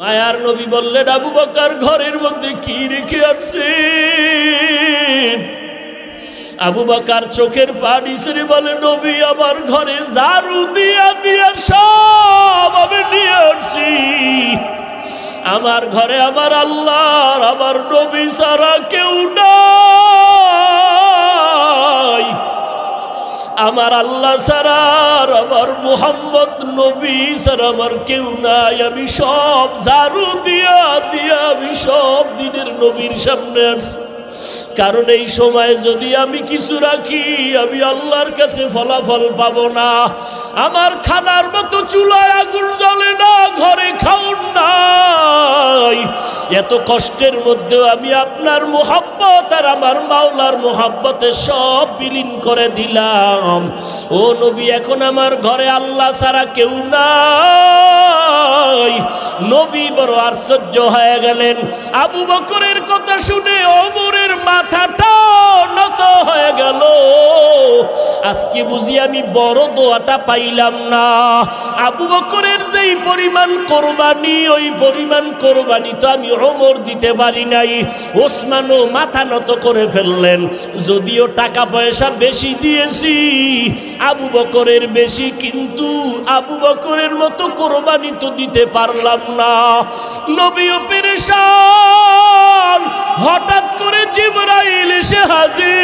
মায়ার নবী বললেন, আবু বকার ঘরের মধ্যে কি রেখে আসছেন আবু বাকার চোখের পানি সেরে বলে, নবী, আমার ঘরে ঝাড়ু দিয়া দিয়া সব আমি নিয়ে আসছি। আমার ঘরে আমার আল্লাহর, আমার নবী সারা কেউ নাই। আমার আল্লাহ সারার আমার মোহাম্মদ নবী সার আমার কেউ নাই। আমি সব ঝাড়ু দিয়া দিয়া, আমি সব দিনের নবীর সামনে আসছি। কারণ এই সময় যদি আমি কিছু রাখি, আমি আল্লাহর কাছে ফলাফল পাবো না। আমার খানার মতো চুলায় আগুন জ্বলে না, ঘরে খাউন নাই। এত কষ্টের মধ্যেও আমি আপনার মোহাব্বত আর আমার মাওলার মোহাব্বতে সব বিলীন করে দিলাম। ও নবী, এখন আমার ঘরে আল্লাহ ছাড়া কেউ নবী বড় আশ্চর্য হয়ে গেলেন। আবু বকরের কথা শুনে অমরের মাথাটা নত হয়ে গেল। আজকে বুঝি আমি বড় দোয়াটা পাইলাম না। আবু বকরের যেই পরিমাণ কোরবানি, ওই পরিমাণ কোরবানি তো আমি অমর দিতে পারি নাই। ওসমানও মাথা নত করে ফেললেন। যদিও টাকা পয়সা বেশি দিয়েছি, আবু বকরের বেশি, কিন্তু আবু বকরের মতো কোরবানি তো দিতে পারলাম না। নবীও পেরেশান। হঠাৎ করে জিবরাইল এসে হাজির।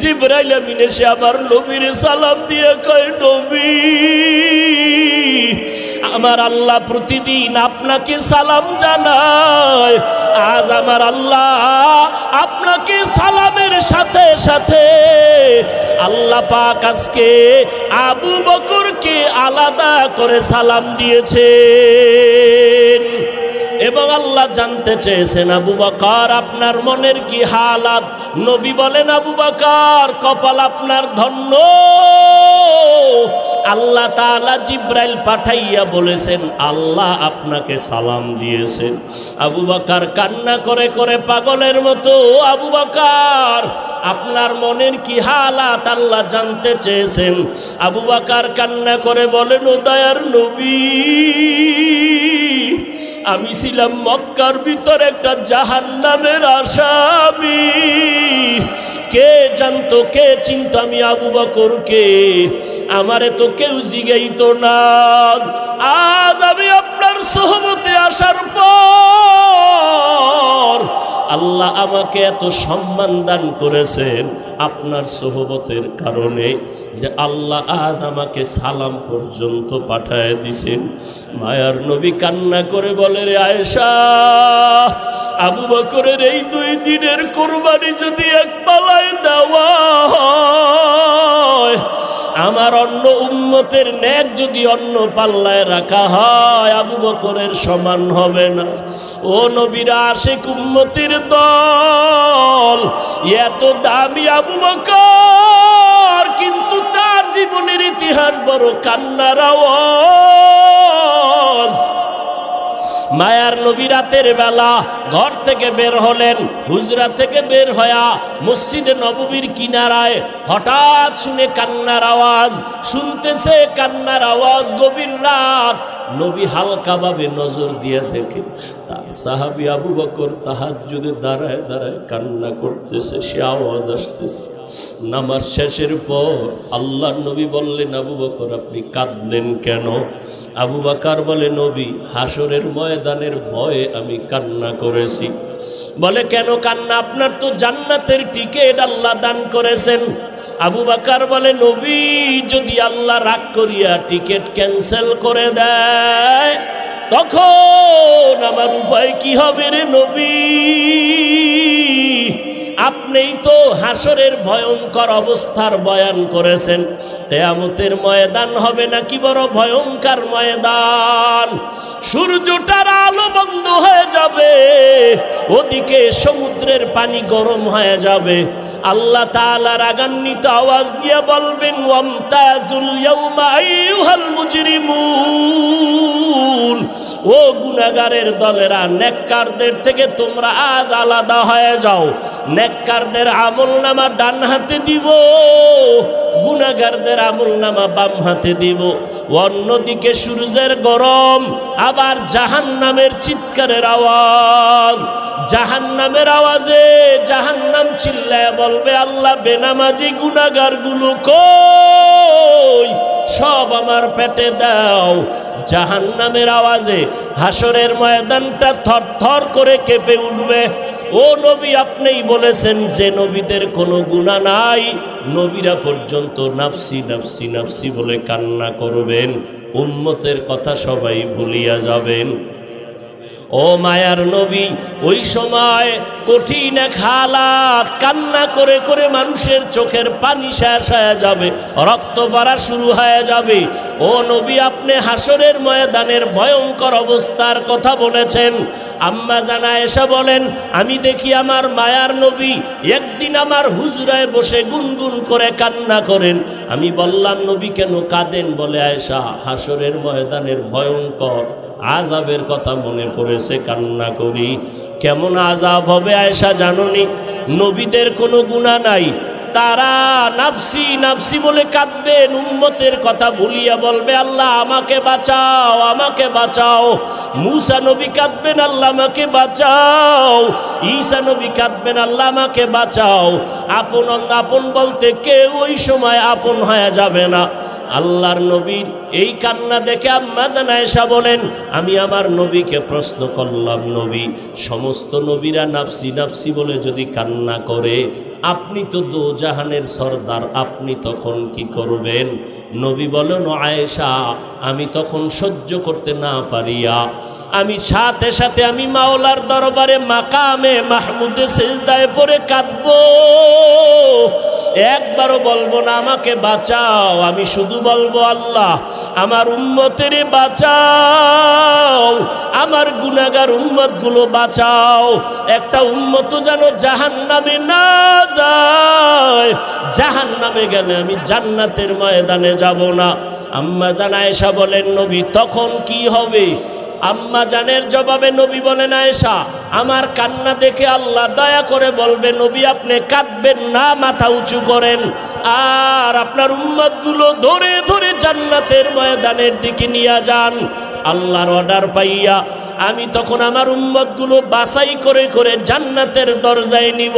জিবরাইল আমিন এসে আমার নবীর সালাম দিয়ে কয়, নবী আমার আল্লাহ প্রতিদিন আপনাকে সালাম জানায়। আজ আমার আল্লাহ আপনাকে সালামের সাথে সাথে আল্লাহ পাক আজকে আবু বকরকে আলাদা করে সালাম দিয়েছে এবং আল্লাহ জানতে চেয়েছেন, আবু বকর, আপনার মনের কি হালাত? নবী বলেন, আবু বকর, কপাল আপনার ধন্য। আল্লাহ তাআলা জিব্রাইল পাঠাইয়া বলেছেন, আল্লাহ আপনাকে সালাম দিয়েছেন আবু বাকার কান্না করে করে পাগলের মতো, আবু বাকার, আপনার মনের কি হালাত? আল্লাহ জানতে চেয়েছেন। আবু বাকার কান্না করে বলেন, ও দয়ার নবী, আমি ছিলাম মক্কার ভিতর একটা জাহান নামের আসামি। জানতো কে চিন্ত আমি আবু বকরকে? আমারে তো কেউ জিগাইতো না। আজ আমি আপনার সহমতে আসার পর আল্লাহ আমাকে এত সম্মান দান করেছেন আপনার সহবতের কারণে যে আল্লাহ আজ আমাকে সালাম পর্যন্ত পাঠায় দিছেন। মায়ার নবী কান্না করে বলে, রে আয়েশা, আবু বকরের এই দুই দিনের কোরবানি যদি এক পালায় দেওয়া আমার অন্য উন্মতের ন্যাক যদি অন্য পাল্লায় রাখা হয়, আবু বকরের সমান হবে না। ও নবীরা আশেক উন্মতির দল, এত দামি আবু বকর, কিন্তু তার জীবনের ইতিহাস বড় কান্নার আওয়াজ। মায়ার নবী রাতের বেলা ঘর থেকে বের হলেন। হুজরা থেকে বের হয়া মসজিদে নববীর কিনারায় হঠাৎ শুনে কান্নার আওয়াজ, শুনতেছে কান্নার আওয়াজ গভীর রাত। নবী হালকাভাবে নজর দিয়ে দেখে, তার সাহাবি আবু বকর তাহার যদি দাঁড়ায় দাঁড়ায় কান্না করতেছে, সে আওয়াজ আসতেছে। নামাজ শেষের পর আল্লাহ নবী বললেন, আবু বকর, আপনি কাঁদলেন কেন? আবু বাকার বলে, নবী হাসরের ময়দানের ভয়ে আমি কান্না করেছি। বলে, কেন কান্না? আপনার তো জান্নাতের টিকিট আল্লাহ দান করেছেন। আবু বাকার বলে, নবী, যদি আল্লাহ রাগ করিয়া টিকিট ক্যান্সেল করে দেয়, তখন আমার উপায় কি হবে রে নবী? আপনিই তো হাসরের ভয়ঙ্কর অবস্থার বয়ান করেছেন। তেয়ামতের ময়দান হবে নাকি বড় ভয়ঙ্কর ময়দান? সূর্যটার আলো বন্ধ হয়ে যাবে, ওদিকে সমুদ্রের পানি গরম হয়ে যাবে। আল্লাহ তাআলা রাগান্বিত আওয়াজ দিয়ে বলবেন ও গুনাগারের দলেরা, নেককারদের থেকে তোমরা আজ আলাদা হয়ে যাও। নেককারদের আমল নামা ডান হাতে দিব গুনাগারদের আমল নামা বাম হাতে দিব। অন্যদিকে সূর্যের গরম, আবার জাহান নামের চিৎকারের আওয়াজ। জাহান নামের আওয়াজে জাহান নাম চিল্লায় বলবে, আল্লাহ, বেনামাজি গুনাগারগুলো কই? সব আমার পেটে দাও। জাহান নামের আওয়াজে হাসরের ময়দানটা থর থর করে কেঁপে উঠবে। ও নবী, আপনিই বলেছেন যে নবীদের কোনো গুণা নাই। নবীরা পর্যন্ত নাফসি নাফসি নাফসি বলে কান্না করবেন। উম্মতের কথা সবাই ভুলিয়া যাবেন। ও মায়ার নবী, ওই সময় কঠিন এক কান্না করে করে মানুষের চোখের পানি শেষ হয়ে যাবে, রক্ত বাড়া শুরু হয়ে যাবে। ও নবী, আপনি হাসরের ময়দানের ভয়ঙ্কর অবস্থার কথা বলেছেন। আম্মা জানা এসে বলেন, আমি দেখি আমার মায়ার নবী একদিন আমার হুজুরায় বসে গুনগুন করে কান্না করেন। আমি বললাম, নবী কেন কাঁদেন? বলে আয়েশা, হাসরের ময়দানের ভয়ঙ্কর আজাবের কথা মনে পড়েছে, কান্না করি। কেমন আজাব হবে আয়সা জাননি? নবীদের কোনো গুণা নাই। তারা নাফসি নাফসি বলে কাঁদবেন উম্মতের কথা ভুলিয়া বলবে, আল্লাহ, আমাকে বাঁচাও আমাকে বাঁচাও। মুসা নবী কাঁদবেন, আল্লাহ আমাকে বাঁচাও। ঈসা নবী কাঁদবেন, আল্লাহ আমাকে বাঁচাও। আপন আপন বলতে কেউ ওই সময় আপন হয়ে যাবে না। আল্লাহর নবীর এই কান্না দেখে আম্মা জানায়সা বলেন, আমি আমার নবীকে প্রশ্ন করলাম, নবী, সমস্ত নবীরা নাফসি নাফসি বলে যদি কান্না করে, আপনি তো দো জাহানের সর্দার, আপনি তখন কি করবেন? নবী বলেন আয়েশা, আমি তখন সহ্য করতে না পারিয়া, আমি সাথে সাথে আমি মাওলার দরবারে মাকামে মাহমুদে সেজদায় পরে কাঁদব। একবারও বলব না, আমাকে বাঁচাও, আমি শুধু বলব আল্লাহ, আমার উম্মতের বাঁচাও, আমার গুনাগার উম্মতগুলো বাঁচাও, একটা উম্মত যেন জাহান নামে না যায় জাহান নামে গেলে আমি জান্নাতের ময়দানে যাব না। আম্মা জানা এসা বলেন, নবী, তখন কি হবে? আম্মা জানের জবাবে নবী বলেন, আয়েশা, আমার কান্না দেখে আল্লাহ দয়া করে বলবে নবী আপনি কাঁদবেন না, মাথা উঁচু করেন। আর আপনার উম্মতগুলো ধরে ধরে জান্নাতের ময়দানের দিকে নিয়ে যান। আল্লাহর অর্ডার পাইয়া আমি তখন আমার উম্মতগুলো বাছাই করে করে জান্নাতের দরজায় নিব।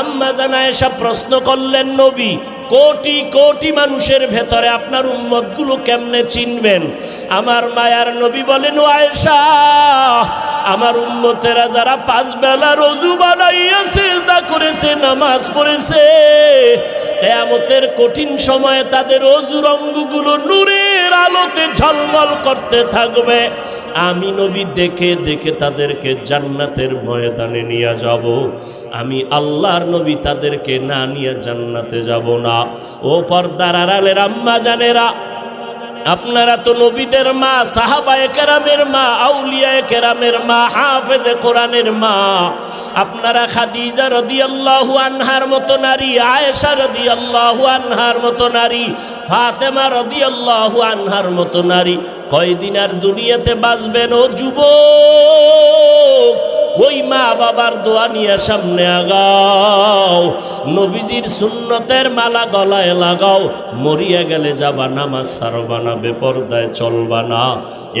আম্মা জানা এসব প্রশ্ন করলেন নবী কোটি কোটি মানুষের ভেতরে আপনার উম্মতগুলো কেমনে চিনবেন? আমার মায়ার নবী বলেন আয়েশা, আমার উম্মতেরা যারা পাঁচ বেলা রজু বানাইয়াছে, দা করেছে, নামাজ পড়েছে, কেয়ামতের কঠিন সময়ে তাদের অজুর অঙ্গগুলো নূরের আলোতে ঝলমল করতে থাকবে। আমি নবী দেখে দেখে তাদেরকে জান্নাতের ময়দানে নিয়ে যাব। আমি আল্লাহর নবী তাদেরকে না নিয়ে জান্নাতে যাব না। ও পর্দার আড়ালের আম্মা জানেরা, আপনারা তো নবীদের মা, সাহাবায়ে কেরামের মা, আউলিয়ায়ে কেরামের মা, হাফেজে কোরআনের মা। আপনারা খাদিজা রদিয়াল্লাহু আনহার মতো নারী, আয়েশা রদিয়াল্লাহু আনহার মতো নারী, ফাতেমা রদিয়াল্লাহু আনহার মতো নারী। কয়দিন আর দুনিয়াতে বাঁচবেন ও যুবক? ওই মা বাবার দোয়া নিয়ে সামনে আগাও। নবীজির সুন্নতের মালা গলায় লাগাও। মরিয়া গেলে যাবা না, নামাজ সারবা না, বেপরদায় চলবা না।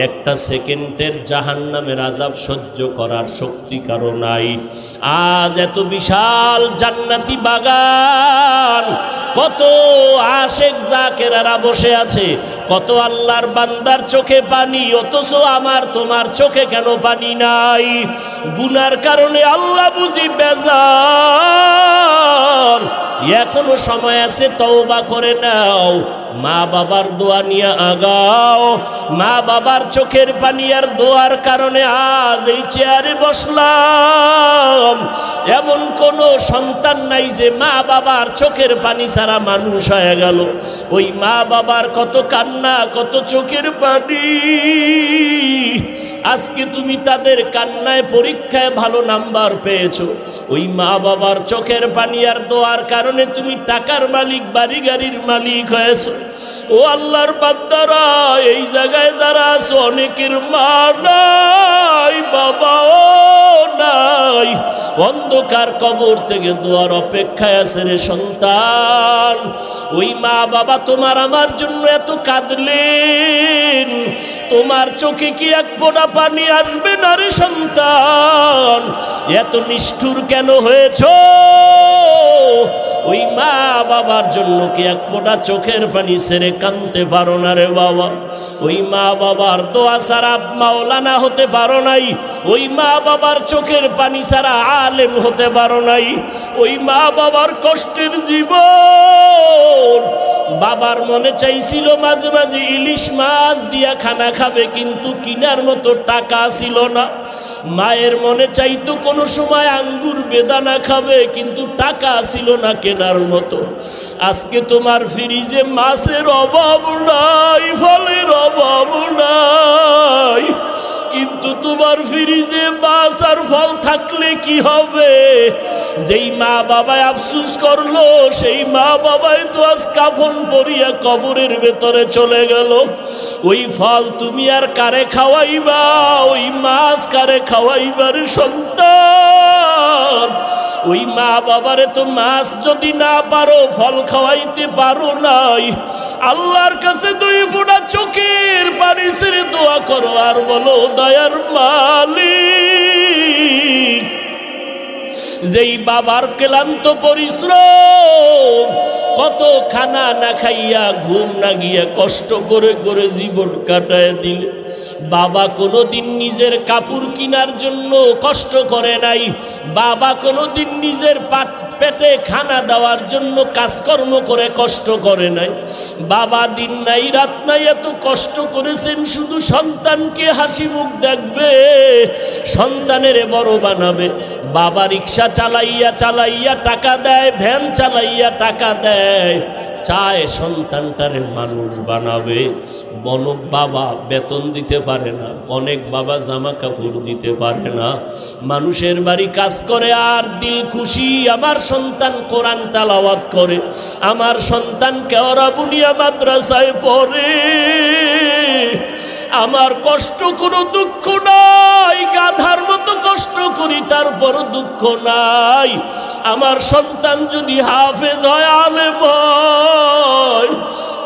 একটা সেকেন্ডের জাহান নামের আজাব সহ্য করার শক্তি কারও নাই। আজ এত বিশাল জান্নাতি বাগান, কত আশেক জাকেরারা বসে আছে। কত আল্লাহর বান্দার চোখে পানি, অথচ আমার তোমার চোখে কেন পানি নাই? গুনার কারণে আল্লাহ বুঝি বেজার। এখনও সময় আছে, তওবা করে নাও। মা বাবার দোয়া নিয়ে আগাও। মা বাবার চোখের পানি আর দোয়ার কারণে আজ এই চেয়ারে বসলাম। এমন কোন সন্তান নাই যে মা বাবার চোখের পানি ছাড়া মানুষ হয়ে গেল। ওই মা বাবার কত কান্না কান্না কত চোখের পানি। আজকে তুমি তাদের কান্নায়, পরীক্ষায় ভালো নাম্বার পেয়েছ। ওই মা বাবার চোখের পানি আর দোয়ার কারণে তুমি টাকার মালিক, বাড়ি গাড়ির মালিক হয়েছো। ও আল্লাহর বান্দারা, এই জায়গায় যারা আছো, অনেকের মা নাই, বাবাও নাই। অন্ধকার কবর থেকে দোয়ার অপেক্ষায় আছে রে সন্তান। ওই মা বাবা তোমার আমার জন্য এত কাঁদলেন। তোমার চোখে কি এক ফোঁটা পানি আসবে না রে সন্তান? এত নিষ্ঠুর কেন হয়েছ? ওই মা বাবার জন্য কি এক ফোঁটা চোখের পানি সেরে কানতে পারো না রে বাবা? ওই মা বাবার দোয়া সারা মাওলানা হতে পারো নাই। ওই মা বাবার চোখের পানি সারা আলেম হতে পারো নাই। ওই মা বাবার কষ্টের জীবন। বাবার মনে চাইছিল মাঝে মাঝে ইলিশ মাছ দিয়া খানা খাবে, কিন্তু কিনার মতো টাকা ছিল না। মায়ের মনে চাইতো কোনো সময় আঙ্গুর বেদানা খাবে, কিন্তু টাকা ছিল না কেনার মতো। আজকে তোমার ফ্রিজে মাছের অভাব নাই ফলের অভাব নাই। কিন্তু তোমার ফ্রিজে মাছ আর ফল থাকলে কি হবে? যেই মা বাবায় আফসুস করল, সেই মা বাবাই তো আজ কাফন পরিয়া কবরের ভেতরে চলে গেল। ওই ফল তুমি আর কারে খাওয়াইবা? ওই মাছ কারে খাওয়াইবার সন্তান? ওই মা বাবারে তো মাছ যদি না পারো, ফল খাওয়াইতে পারো নাই। আল্লাহর কাছে দুই ফোঁটা চোখের পানি ছেড়ে দোয়া করো আর বলো দয়ার মালিক। যেই বাবার ক্লান্ত পরিশ্রম কত খানা না খাইয়া ঘুম না গিয়া কষ্ট করে করে জীবন কাটায় দিলে। বাবা কোনোদিন নিজের কাপড় কিনার জন্য কষ্ট করে নাই। বাবা কোনোদিন নিজের পাট পেটে খানা দেওয়ার জন্য কাজকর্ম করে কষ্ট করে নাই। বাবা দিন নাই, রাত নাই, এত কষ্ট করেছেন, শুধু সন্তানকে হাসি মুখ দেখবে, সন্তানের বড় বানাবে। বাবা রিক্সা চালাইয়া চালাইয়া টাকা দেয়, ভ্যান চালাইয়া টাকা দেয়। চায় সন্তানটারে মানুষ বানাবে। বনক বাবা বেতন দিতে পারে না, অনেক বাবা জামা কাপড় দিতে পারে না। মানুষের বাড়ি কাজ করে আর দিল খুশি, আমার সন্তান কোরআন তালাওয়াত করে, আমার সন্তান কেওরা বুনিয়া মাদ্রাসায় পড়ে। আমার কষ্ট, কোনো দুঃখ নাই। গাধার মতো কষ্ট করি তারপর দুঃখ নাই। আমার সন্তান যদি হাফেজ হয় হয়,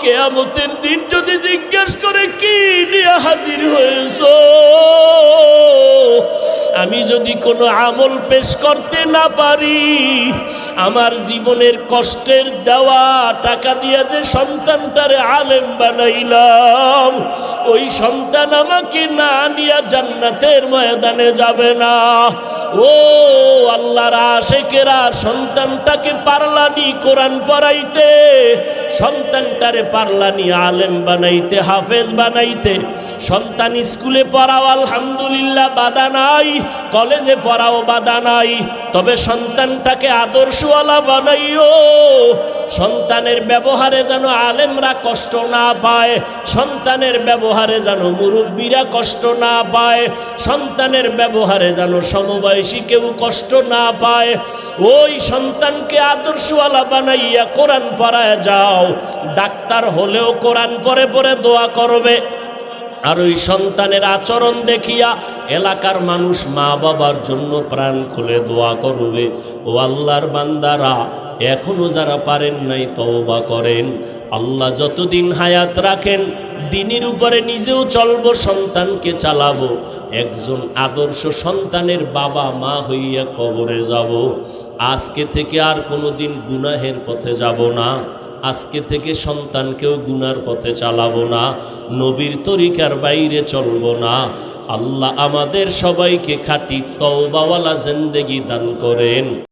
কেয়ামতের দিন যদি জিজ্ঞেস করে, কি নিয়ে হাজির হয়েছ? আমি যদি কোনো আমল পেশ করতে না পারি। আমার জীবনের কষ্টের দেওয়া টাকা দিয়ে যে সন্তানটারে আলেম বানাইলাম, ওই সন্তান আমাকে না নিয়ে জান্নাতের ময়দানে যাবে না। ও আল্লাহর আশেকেরা, সন্তানটাকে পারলানি কোরআন পড়াইতে, সন্তানটারে পারলানি আলেম বানাইতে, হাফেজ বানাইতে। সন্তান স্কুলে পড়াও আলহামদুলিল্লাহ বাধা নাই, কলেজে পড়াও বাধা নাই। তবে সন্তানটাকে আদর্শওয়ালা বানাইও। সন্তানের ব্যবহারে যেন আলেমরা কষ্ট না পায়, সন্তানের ব্যবহারে যেন মুরব্বীরা কষ্ট না পায়, সন্তানের ব্যবহারে যেন সমবয়সী কেউ কষ্ট না পায়। ওই সন্তানকে আদর্শওয়ালা বানাইয়া কোরআন পড়ায় যাও। ডাক্তার হলেও কোরআন পরে পরে দোয়া করবে। আর ওই সন্তানের আচরণ দেখিয়া এলাকার মানুষ মা বাবার জন্য প্রাণ খুলে দোয়া করবে। ও আল্লাহর বান্দারা, এখনও যারা পারেন নাই তওবা করেন। আল্লাহ যতদিন হায়াত রাখেন, দিনের উপরে নিজেও চলব, সন্তানকে চালাবো। একজন আদর্শ সন্তানের বাবা মা হইয়া কবরে যাব। আজকে থেকে আর কোনোদিন গুনাহের পথে যাব না। আজকে থেকে সন্তানকেও গুনার পথে চালাবো না। নবীর তরিকার বাইরে চলবো না। আল্লাহ আমাদের সবাইকে খাটি তওবাওয়ালা জিন্দেগি দান করেন।